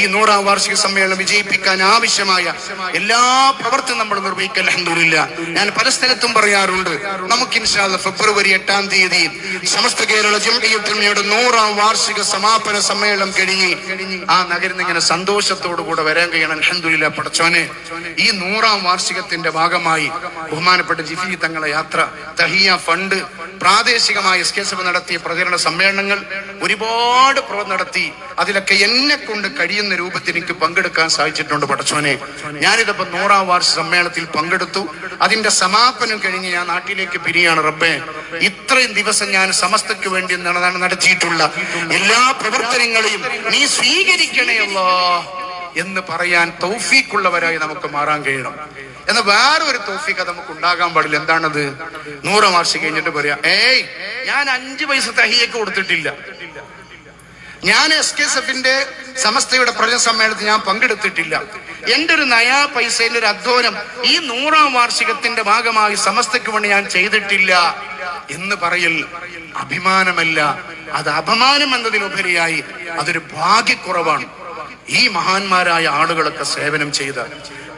ഈ നൂറാം വാർഷിക സമ്മേളനം വിജയിപ്പിക്കാൻ ആവശ്യമായ എല്ലാ പ്രവർത്തനം നമ്മൾ നിർവഹിക്കാൻ അഹമ്മദില്ല ഞാൻ പല സ്ഥലത്തും പറയാറുണ്ട്. നമുക്ക് ഇൻഷാല്ല ഫെബ്രുവരി എട്ടാം തീയതി സമസ്ത കേരള ജംഇയ്യത്തുൽമയുടെ നൂറാം വാർഷിക സമാപന സമ്മേളനം കഴിഞ്ഞ് ആ നഗരം ഇങ്ങനെ സന്തോഷത്തോടു കൂടെ വരാൻ കഴിയണം. അലഹദില്ല പടച്ചോനെ ഈ നൂറാം വാർഷികത്തിന്റെ ഭാഗമായി ബഹുമാനപ്പെട്ട ജിഫി തങ്ങളെ യാത്ര തഹിയ ഫണ്ട് പ്രാദേശികമായ എസ് കെ സഭ നടത്തിയ പ്രചരണ സമ്മേളനങ്ങൾ ഒരുപാട് പ്രവ നടത്തി. അതിലൊക്കെ എന്നെ കൊണ്ട് കഴിയുന്ന രൂപത്തിൽ എനിക്ക് പങ്കെടുക്കാൻ സാധിച്ചിട്ടുണ്ട് പടച്ചോനെ ഞാനിതിപ്പോ നൂറാം വാർഷിക സമ്മേളനത്തിൽ പങ്കെടുത്തു. അതിന്റെ സമാപനം കഴിഞ്ഞ് ഞാൻ നാട്ടിലേക്ക് പിരിയാണ് റബ്ബേ. ഇത്രയും ദിവസം ഞാൻ സമസ്തയ്ക്ക് വേണ്ടി നട- നടത്തിയിട്ടുള്ള എല്ലാ പ്രവർത്തനങ്ങളെയും നീ സ്വീകരിക്കണേയല്ലോ എന്ന് പറയാൻ തൗഫീക്കുള്ളവരായി നമുക്ക് മാറാൻ കഴിയണം. എന്നാൽ വേറെ ഒരു തൗഫീക്ക് നമുക്ക് ഉണ്ടാകാൻ പാടില്ല. എന്താണത്? നൂറ് മാർച്ച് കഴിഞ്ഞിട്ട് പറയാ. ഏയ് ഞാൻ അഞ്ചു പൈസ തഹിയൊക്കെ കൊടുത്തിട്ടില്ല. ഞാൻ എസ് കെ എസ് എഫിന്റെ സമസ്തയുടെ പ്രജന സമ്മേളനത്തിൽ ഞാൻ പങ്കെടുത്തിട്ടില്ല. എന്റെ ഒരു നയാ പൈസയിലെ ഒരു അധ്വാനം ഈ നൂറാം വാർഷികത്തിന്റെ ഭാഗമായി സമസ്തയ്ക്ക് വേണ്ടി ഞാൻ ചെയ്തിട്ടില്ല എന്ന് പറയൽ അഭിമാനമല്ല. അത് അപമാനം എന്നതിലുപരിയായി അതൊരു ഭാഗ്യക്കുറവാണ്. ഈ മഹാന്മാരായ ആളുകളൊക്കെ സേവനം ചെയ്ത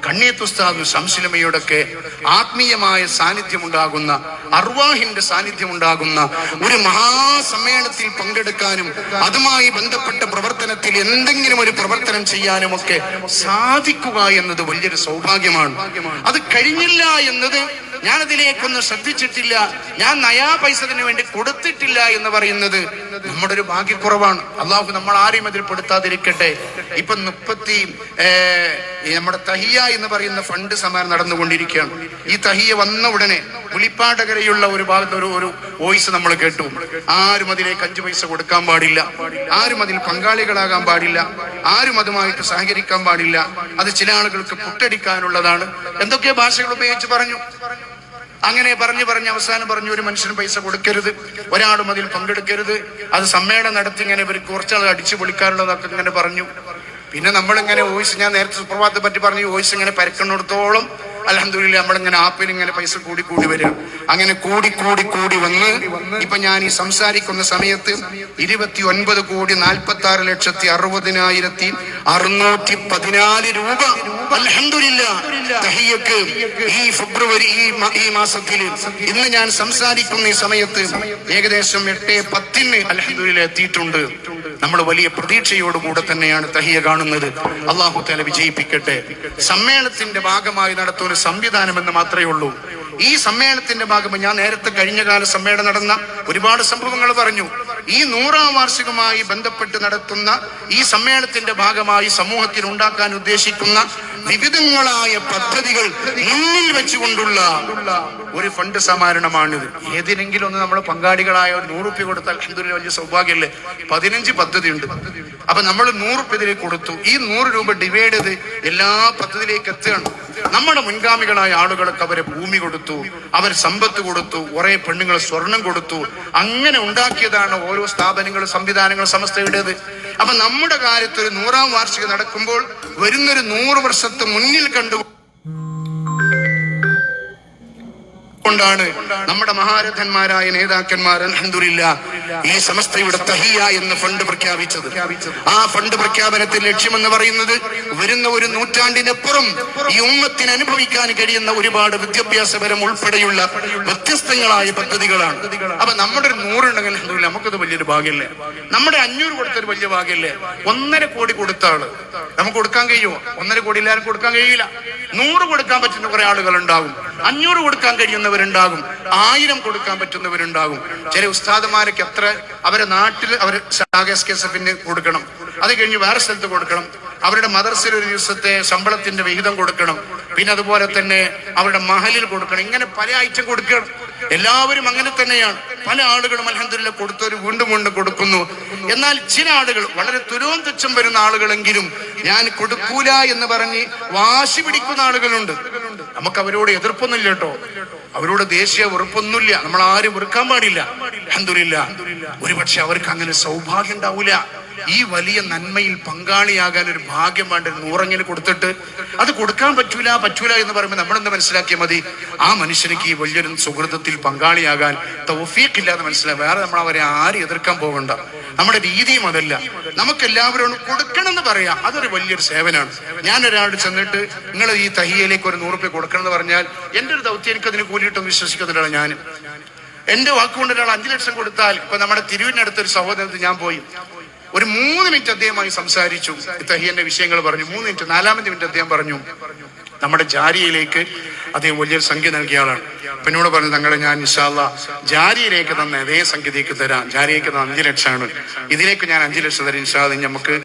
കണ്ണിയത്തുസ്താദും ശംശിലമയോടൊക്കെ ആത്മീയമായ സാന്നിധ്യമുണ്ടാകുന്ന അർവാഹിന്റെ സാന്നിധ്യമുണ്ടാകുന്ന ഒരു മഹാസമ്മേളനത്തിൽ പങ്കെടുക്കാനും അതുമായി ബന്ധപ്പെട്ട പ്രവർത്തനത്തിൽ എന്തെങ്കിലും ഒരു പ്രവർത്തനം ചെയ്യാനും ഒക്കെ സാധിക്കുക എന്നത് വലിയൊരു സൗഭാഗ്യമാണ്. അത് കഴിഞ്ഞില്ല എന്നത് ഞാനതിലേക്കൊന്നും ശ്രദ്ധിച്ചിട്ടില്ല. ഞാൻ നയാ പൈസത്തിന് വേണ്ടി കൊടുത്തിട്ടില്ല എന്ന് പറയുന്നത് നമ്മുടെ ഒരു ഭാഗ്യക്കുറവാണ്. അള്ളാഹു നമ്മൾ ആരെയും അതിൽ പെടുത്താതിരിക്കട്ടെ. ഇപ്പൊ മുപ്പത്തി നമ്മുടെ തഹിയ എന്ന് പറയുന്ന ഫണ്ട് സമാരം നടന്നുകൊണ്ടിരിക്കുകയാണ്. ഈ തഹിയ വന്ന ഉടനെ പുളിപ്പാടകരയുള്ള ഒരു ഭാഗത്ത് ഒരു ഒരു വോയിസ് നമ്മൾ കേട്ടു. ആരും അതിലേക്ക് അഞ്ചു പൈസ കൊടുക്കാൻ പാടില്ല. ആരും അതിൽ പങ്കാളികളാകാൻ പാടില്ല. ആരും അതുമായിട്ട് സഹകരിക്കാൻ പാടില്ല. അത് ചില ആളുകൾക്ക് പുട്ടടിക്കാനുള്ളതാണ്. എന്തൊക്കെ ഭാഷകൾ ഉപയോഗിച്ച് പറഞ്ഞു. അങ്ങനെ പറഞ്ഞു പറഞ്ഞ് അവസാനം പറഞ്ഞു ഒരു മനുഷ്യന് പൈസ കൊടുക്കരുത്. ഒരാളും അതിൽ പങ്കെടുക്കരുത്. അത് സമ്മേളനം നടത്തി ഇങ്ങനെ ഇവർ കുറച്ചാൾ അടിച്ചു പൊളിക്കാനുള്ളതൊക്കെ ഇങ്ങനെ പറഞ്ഞു. പിന്നെ നമ്മളിങ്ങനെ വോയിസ് ഞാൻ നേരത്തെ സുപ്രഭാതത്തെ പറ്റി പറഞ്ഞു വോയിസ് ഇങ്ങനെ പരക്കുന്നിടത്തോളം അലഹദില്ല നമ്മളിങ്ങനെ ആപ്പിൽ ഇങ്ങനെ പൈസ കൂടി കൂടി വരിക. അങ്ങനെ കൂടി കൂടി കൂടി വന്ന് ഇപ്പൊ ഞാൻ ഈ സംസാരിക്കുന്ന സമയത്ത് ഇരുപത്തി ഒൻപത് കോടി നാൽപ്പത്തി ആറ് ലക്ഷത്തി അറുപതിനായിരത്തി അറുന്നൂറ്റി പതിനാല് രൂപ ഈ ഫെബ്രുവരി ഈ മാസത്തിൽ ഇന്ന് ഞാൻ സംസാരിക്കുന്ന ഈ സമയത്ത് ഏകദേശം എട്ട് പത്തിന് അൽഹംദുലില്ല എത്തിയിട്ടുണ്ട്. നമ്മൾ വലിയ പ്രതീക്ഷയോടുകൂടെ തന്നെയാണ് തഹിയ കാണുന്നത്. അള്ളാഹു തല വിജയിപ്പിക്കട്ടെ. സമ്മേളനത്തിന്റെ ഭാഗമായി നടത്തുന്ന സംവിധാനം എന്ന് മാത്രമേ ഉള്ളൂ. ഈ സമ്മേളനത്തിന്റെ ഭാഗമായി ഞാൻ നേരത്തെ കഴിഞ്ഞ കാല സമ്മേളനം നടന്ന ഒരുപാട് സംഭവങ്ങൾ പറഞ്ഞു. ഈ നൂറാം വാർഷികമായി ബന്ധപ്പെട്ട് നടത്തുന്ന ഈ സമ്മേളനത്തിന്റെ ഭാഗമായി സമൂഹത്തിൽ ഉണ്ടാക്കാൻ ഉദ്ദേശിക്കുന്ന വിവിധങ്ങളായ പദ്ധതികൾ മുന്നിൽ വെച്ചുകൊണ്ടുള്ള ഒരു ഫണ്ട് സമാരണമാണിത്. ഏതിനെങ്കിലും ഒന്ന് നമ്മൾ പങ്കാളികളായ ഒരു റുപ്യ കൊടുത്താൽ ഇതൊരു വലിയ സൗഭാഗ്യമല്ലേ? പതിനഞ്ച് പദ്ധതി ഉണ്ട് അപ്പൊ നമ്മൾ നൂറ് റുപ്യ ഇതിലേക്ക് കൊടുത്തു. ഈ നൂറ് രൂപ ഡിവൈഡ് ചെയ്ത് എല്ലാ പദ്ധതിയിലേക്ക് എത്തുകയാണ്. നമ്മുടെ മുൻഗാമികളായ ആളുകൾക്ക് അവരെ ഭൂമി കൊടുത്തു അവർ സമ്പത്ത് കൊടുത്തു കുറെ പെണ്ണുങ്ങൾ സ്വർണം കൊടുത്തു. അങ്ങനെ ഉണ്ടാക്കിയതാണ് ഓരോ സ്ഥാപനങ്ങളും സംവിധാനങ്ങളും സമസ്തയുടേത്. അപ്പൊ നമ്മുടെ കാര്യത്തിൽ ഒരു നൂറാം വാർഷികം നടക്കുമ്പോൾ വരുന്നൊരു നൂറ് വർഷത്തെ മുന്നിൽ കണ്ടു കൊണ്ടാണ് നമ്മുടെ മഹാരഥന്മാരായ നേതാക്കന്മാർ അൽഹംദുലില്ല ഈ സമസ്തയുടെ തഹിയ എന്ന് ഫണ്ട് പ്രഖ്യാപിച്ചത്. ആ ഫണ്ട് പ്രഖ്യാപനത്തിൽ ലക്ഷ്യമെന്ന് പറയുന്നത് വരുന്ന ഒരു നൂറ്റാണ്ടിനപ്പുറം ഈ ഉമ്മത്തിന് അനുഭവിക്കാൻ കഴിയുന്ന ഒരുപാട് വിദ്യാഭ്യാസപരം ഉൾപ്പെടെയുള്ള വ്യത്യസ്തങ്ങളായ പദ്ധതികളാണ്. അപ്പൊ നമ്മുടെ ഒരു നൂറുണ്ടെങ്കിൽ നമുക്കത് വലിയൊരു ഭാഗ്യല്ലേ നമ്മുടെ അഞ്ഞൂറ് കൊടുത്തൊരു വലിയ ഭാഗ്യല്ലേ ഒന്നര കോടി കൊടുത്ത ആൾ നമുക്ക് കൊടുക്കാൻ കഴിയുമോ? ഒന്നര കോടി എല്ലാവരും കൊടുക്കാൻ കഴിയില്ല. നൂറ് കൊടുക്കാൻ പറ്റുന്ന കുറെ ആളുകൾ ഉണ്ടാകും അഞ്ഞൂറ് കൊടുക്കാൻ കഴിയുന്നവരുണ്ടാകും. ആയിരം കൊടുക്കാൻ പറ്റുന്നവരുണ്ടാകും. ചില ഉസ്താദന്മാരൊക്കെ എത്ര? അവരെ നാട്ടിൽ അവർ കൊടുക്കണം. അത് കഴിഞ്ഞ് വേറെ സ്ഥലത്ത് കൊടുക്കണം. അവരുടെ മദർസിൽ ഒരു ദിവസത്തെ ശമ്പളത്തിന്റെ വിഹിതം കൊടുക്കണം. പിന്നെ അതുപോലെ തന്നെ അവരുടെ മഹലിൽ കൊടുക്കണം. ഇങ്ങനെ പല ഐറ്റം കൊടുക്കണം. എല്ലാവരും അങ്ങനെ തന്നെയാണ്. പല ആളുകളും അലഹദില്ല കൊടുത്തവർ വീണ്ടും വീണ്ടും കൊടുക്കുന്നു. എന്നാൽ ചില ആളുകൾ വളരെ തുരോം തുച്ഛം വരുന്ന ആളുകളെങ്കിലും ഞാൻ കൊടുക്കൂല എന്ന് പറഞ്ഞ് വാശി പിടിക്കുന്ന ആളുകളുണ്ട്. നമുക്ക് അവരോട് എതിർപ്പൊന്നുമില്ല കേട്ടോ. അവരോട് ദേശീയ വെറുപ്പൊന്നുമില്ല. നമ്മൾ ആരും വെറുക്കാൻ പാടില്ല. അഹന്തുലില്ല ഒരുപക്ഷെ അവർക്ക് അങ്ങനെ സൗഭാഗ്യം ഉണ്ടാവൂല. ഈ വലിയ നന്മയിൽ പങ്കാളിയാകാൻ ഒരു ഭാഗ്യം വേണ്ട ഒരു നൂറങ്ങിന് കൊടുത്തിട്ട് അത് കൊടുക്കാൻ പറ്റൂല പറ്റൂല എന്ന് പറയുമ്പോൾ നമ്മളെന്ത് മനസ്സിലാക്കിയാൽ മതി? ആ മനുഷ്യനിക്ക് ഈ വലിയൊരു സുഹൃത്തത്തിൽ പങ്കാളിയാകാൻ എന്ന് മനസ്സിലായി വേറെ നമ്മൾ അവരെ ആരും എതിർക്കാൻ പോകണ്ട. നമ്മുടെ രീതിയും അതല്ല. നമുക്ക് എല്ലാവരോടും കൊടുക്കണം എന്ന് പറയാം. അതൊരു വലിയൊരു സേവനമാണ് ഞാൻ ഒരാളോട് ചെന്നിട്ട് നിങ്ങൾ ഈ തഹിയയിലേക്ക് ഒരു നൂറ് രൂപ കൊടുക്കണം എന്ന് പറഞ്ഞാൽ എന്റെ ഒരു ദൗത്യം എനിക്ക് അതിന് കൂലിയിട്ടൊന്നും വിശ്വസിക്കുന്നില്ല ഞാൻ എന്റെ വാക്കുകൊണ്ട് ഒരാൾ അഞ്ചു ലക്ഷം കൊടുത്താൽ ഇപ്പൊ നമ്മുടെ തിരുവിനടുത്തൊരു സഹോദരത്തിൽ ഞാൻ പോയി. ഒരു മൂന്ന് മിനിറ്റ് അദ്ദേഹമായി സംസാരിച്ചു. തഹിയന്റെ വിഷയങ്ങൾ പറഞ്ഞു. മൂന്ന് മിനിറ്റ് നാലാമത്തെ മിനിറ്റ് അദ്ദേഹം പറഞ്ഞു നമ്മുടെ ജാരിയിലേക്ക് അദ്ദേഹം വലിയൊരു സംഖ്യ നൽകിയ ആളാണ്. പിന്നോട് പറഞ്ഞു തങ്ങളെ ഞാൻ ഇൻഷാല്ല ജാരിയിലേക്ക് തന്ന അതേ സംഖ്യതയ്ക്ക് തരാം. ജാരിയിലേക്ക് തന്ന അഞ്ചു ലക്ഷമാണ്. ഇതിലേക്ക് ഞാൻ അഞ്ചു ലക്ഷം തരാം. ഇൻഷാല്ല നമുക്ക്